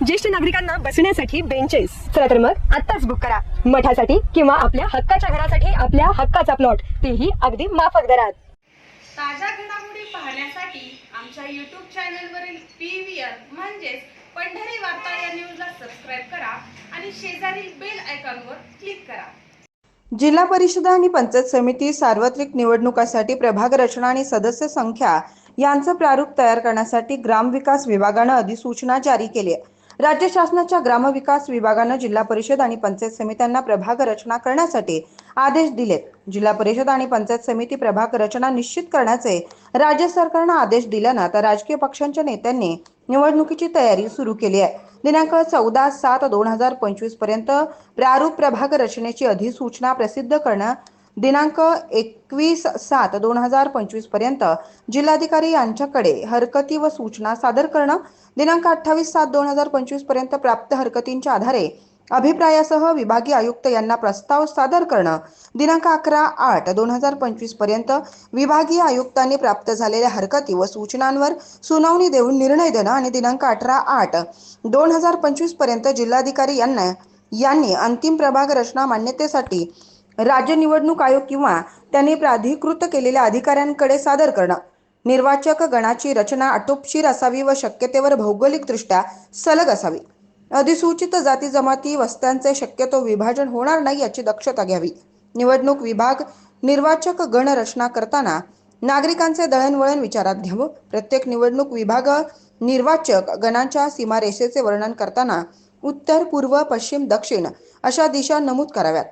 ज्येष्ठ नागरिकांना बसण्यासाठी बेंचेस चला तर मग आत्ताच बुक करा. मठासाठी किंवा आपल्या हक्काच्या घरासाठी आपल्या हक्काचा प्लॉट तेही अगदी माफक दरात. ताज्या घडामोडी पाहण्यासाठी आमच्या यूट्यूब चॅनलवरील पी व्ही आर म्हणजेच पंढरी वार्ता या न्यूजला सबस्क्राईब करा आणि शेजारील बेल आयकॉनवर क्लिक करा. जिल्हा परिषद आणि पंचायत समिती सार्वत्रिक निवडणुकासाठी प्रभाग रचना आणि सदस्य संख्या यांचं प्रारूप तयार करण्यासाठी ग्रामविकास विभागानं अधिसूचना जारी केली आहे. राज्य शासनाच्या ग्रामविकास विभागानं जिल्हा परिषद आणि पंचायत समित्यांना प्रभाग रचना करण्यासाठी आदेश दिलेत. जिल्हा परिषद आणि पंचायत समिती प्रभाग रचना निश्चित करण्याचे राज्य सरकारनं आदेश दिल्यानं आता राजकीय पक्षांच्या नेत्यांनी निवडणुकीची तयारी सुरू केली आहे. दिनांक चौदा सात दोन हजार पंचवीसपर्यंत प्रारूप प्रभाग रचनेची अधिसूचना प्रसिद्ध करणं दिनांक एकवीस सात दोन हजार पंचवीसपर्यंत जिल्हाधिकारी यांच्याकडे हरकती व सूचना सादर करणं दिनांक अठ्ठावीस सात दोन हजार पंचवीसपर्यंत प्राप्त हरकतींच्या आधारे अभिप्रायासह विभागीय आयुक्त यांना प्रस्ताव सादर करणं दिनांक अकरा आठ दोन हजार पंचवीसपर्यंत विभागीय आयुक्तांनी प्राप्त झालेल्या हरकती व सूचनांवर सुनावणी देऊन निर्णय देणं आणि दिनांक अठरा आठ दोन हजार पंचवीसपर्यंत जिल्हाधिकारी यांना यांनी अंतिम प्रभाग रचना मान्यतेसाठी राज्य निवडणूक आयोग किंवा त्यांनी प्राधिकृत केलेल्या अधिकाऱ्यांकडे सादर करणं. निर्वाचक गणाची रचना आटोपशीर असावी व शक्यतेवर भौगोलिकदृष्ट्या सलग असावी. अधिसूचित जाती जमाती वस्त्यांचे शक्यतो विभाजन होणार नाही याची दक्षता घ्यावी. निवडणूक विभाग निर्वाचक गण रचना करताना नागरिकांचे दळणवळण विचारात घ्यावं. प्रत्येक निवडणूक विभाग निर्वाचक गणांच्या सीमारेषेचे वर्णन करताना उत्तर पूर्व पश्चिम दक्षिण अशा दिशा नमूद कराव्यात.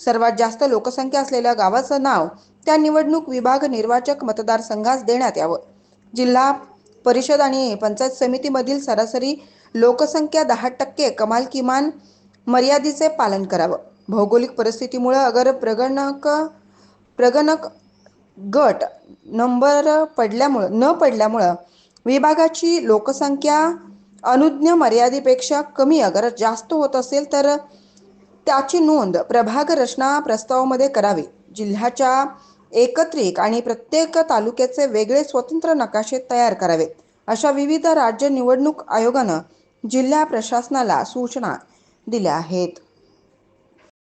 सर्वात जास्त लोकसंख्या असलेल्या गावाचं नाव त्या निवडणूक विभाग निर्वाचक मतदारसंघास देण्यात यावं. जिल्हा परिषद आणि पंचायत समितीमधील सरासरी लोकसंख्या दहा टक्के कमाल किमान मर्यादेचे पालन करावं. भौगोलिक परिस्थितीमुळे अगर प्रगणक प्रगणक गट नंबर पडल्यामुळं न पडल्यामुळं विभागाची लोकसंख्या अनुज्ञ मर्यादेपेक्षा कमी अगर जास्त होत असेल तर त्याची नोंद प्रभाग रचना प्रस्तावामध्ये करावी. जिल्ह्याच्या एकत्रित आणि प्रत्येक तालुक्याचे वेगळे स्वतंत्र नकाशे तयार करावेत अशा विविध राज्य निवडणूक आयोगानं जिल्हा प्रशासनाला सूचना दिल्या आहेत.